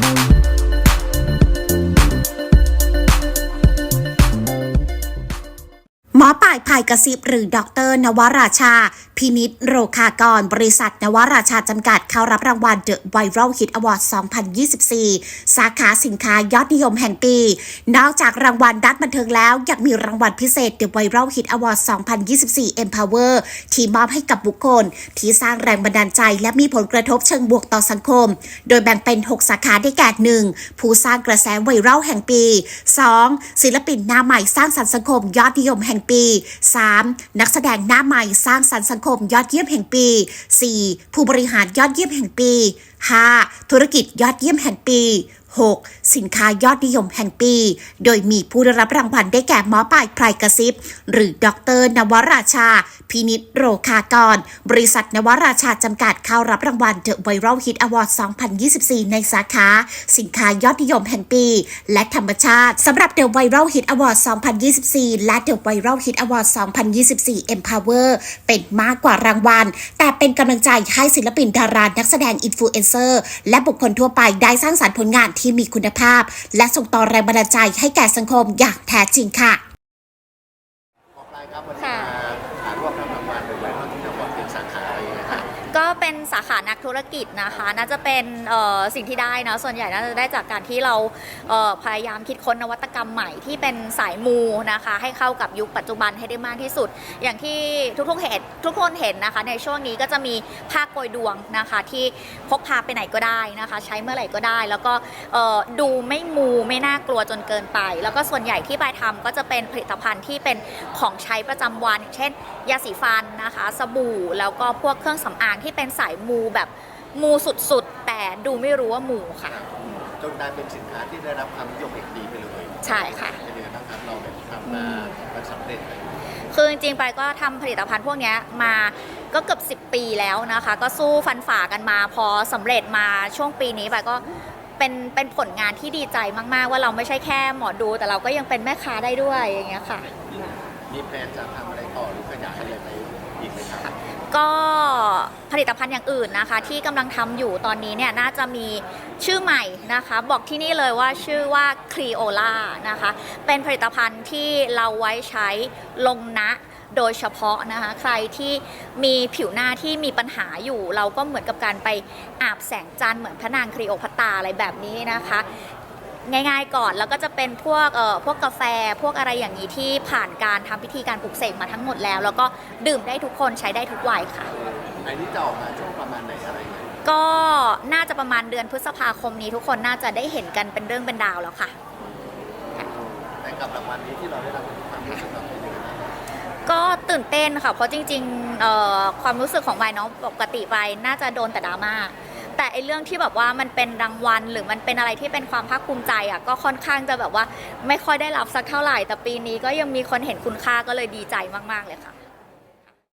หายภายกระซิบหรือดอกเตอรนวราชา พินิษโรคากร บริษัท นวราชาจำกัดเข้ารับรางวัล The Viral Hit Award 2024 สาขาสินค้ายอดนิยมแห่งปี นอกจากรางวัลด้านบันเทิงแล้ว ยังมีรางวัลพิเศษ The Viral Hit Award 2024 Empower ที่มอบให้กับบุคคล ที่สร้างแรงบันดาลใจและมีผลกระทบเชิงบวกต่อสังคม โดยแบ่งเป็น 6 สาขาได้แก่ 1. ผู้สร้างกระแสไวรัลแห่งปี 2. ศิลปินหน้าใหม่สร้างสรรค์สังคมยอดนิยมแห่งปี 3. นักแสดงหน้าใหม่สร้างสรรค์สังคมยอดเยี่ยมแห่งปี 4. ผู้บริหารยอดเยี่ยมแห่งปี 5. ธุรกิจยอดเยี่ยมแห่งปี 6. สินค้ายอดนิยมแห่งปี โดยมีผู้ได้รับรางวัลได้แก่หมอป่ายไพรกระซิบ หรือดร นวราชา พินิษโรคากร บริษัทนวราชาจำกัดเข้ารับรางวัล The Viral Hit Award 2024 ในสาขา สินค้ายอดนิยมแห่งปี และธรรมชาติสำหรับ The Viral Hit Award 2024 และ The Viral Hit Award 2024 Empower เป็นมากกว่ารางวัล แต่ เป็นกำลังใจให้ศิลปินดารานักแสดงอินฟลูเอนเซอร์ และบุคคลทั่วไปได้สร้างสรรค์ผลงานที่มีคุณภาพ และส่งต่อแรงบันดาลใจให้แก่สังคมอย่างแท้จริงค่ะขอบคุณครับวันนี้ค่ะมาหาร่วมรับรางวัลหรือว่าที่จังหวัดเป็นสาขาอะไรอย่างเงี้ยครับ ก็เป็นสาขานักธุรกิจนะคะ น่าจะเป็นเอ่อสิ่งที่ได้เนอะส่วนใหญ่น่าจะได้จากการที่เราเอ่อพยายามคิดค้นนวัตกรรมใหม่ที่เป็นสายมูนะคะ ให้เข้ากับยุคปัจจุบันให้ได้มากที่สุด อย่างที่ทุกๆเห็นทุกคนเห็นนะคะ ในช่วงนี้ก็จะมีผ้าโกยดวงนะคะ ที่พกพาไปไหนก็ได้นะคะ ใช้เมื่อไหร่ก็ได้ แล้วก็เอ่อดูไม่มูไม่น่ากลัวจนเกินไป แล้วก็ส่วนใหญ่ที่ปลายทำก็จะเป็นผลิตภัณฑ์ที่เป็นของใช้ประจำวันอย่างเช่น ยาสีฟัน นะคะ สบู่แล้วก็พวกเครื่องสำอางที่เป็นสายมูแบบมูสุดๆ แต่ดูไม่รู้ว่ามูค่ะ จนกลายเป็นสินค้าที่ได้รับความนิยมแห่งปีไปเลยใช่ค่ะ เป็นยังไงบ้างครับเราแบบทำมามันสำเร็จไหมคือจริงๆไปก็ทำผลิตภัณฑ์พวกเนี้ยมาก็เกือบ10 ปีแล้วนะคะ ก็สู้ฟันฝ่ากันมาพอสำเร็จมาช่วงปีนี้ไปก็เป็นเป็นผลงานที่ดีใจมากๆ ว่าเราไม่ใช่แค่หมอดู แต่เราก็ยังเป็นแม่ค้าได้ด้วยอย่างเงี้ยค่ะ มีแพลนจะทำอะไรต่อหรือขยายอะไรไปอีกไหมครับ ก็ผลิตภัณฑ์อย่างอื่นนะคะ ที่กำลังทำอยู่ตอนนี้เนี่ยน่าจะมีชื่อใหม่นะคะ บอกที่นี่เลยว่าชื่อว่า c r e o l a นะคะ เป็นผลิตภัณฑ์ที่เราไว้ใช้ลงนะโดยเฉพาะนะคะ ใครที่มีผิวหน้าที่มีปัญหาอยู่ เราก็เหมือนกับการไปอาบแสงจันทร์เหมือนพระนางครีโอพัตตราอะไรแบบนี้นะคะ ง่ายๆก่อนแล้วก็จะเป็นพวกเอ่อพวกกาแฟพวกอะไรอย่างนี้ที่ผ่านการทำพิธีการปลุกเสกมาทั้งหมดแล้ว แล้วก็ดื่มได้ทุกคนใช้ได้ทุกวัยค่ะอันนี้จะออกมาช่วงประมาณไหนอะไรเงี้ยก็น่าจะประมาณเดือนพฤษภาคมนี้ทุกคนน่าจะได้เห็นกันเป็นเรื่องเป็นราวแล้วค่ะ แต่กับรางวัลนี้ที่เราได้รับความรู้สึกแบบเป็นยังไงบ้างก็ตื่นเต้นค่ะ เพราะจริงๆเอ่อความรู้สึกของวายเนาะปกติวายน่าจะโดนแต่ดราม่า แต่ไอเรื่องที่แบบว่ามันเป็นรางวัล หรือมันเป็นอะไรที่เป็นความภาคภูมิใจอะก็ค่อนข้างจะแบบว่าไม่ค่อยได้รับสักเท่าไหร่ แต่ปีนี้ก็ยังมีคนเห็นคุณค่าก็เลยดีใจมากๆเลยค่ะ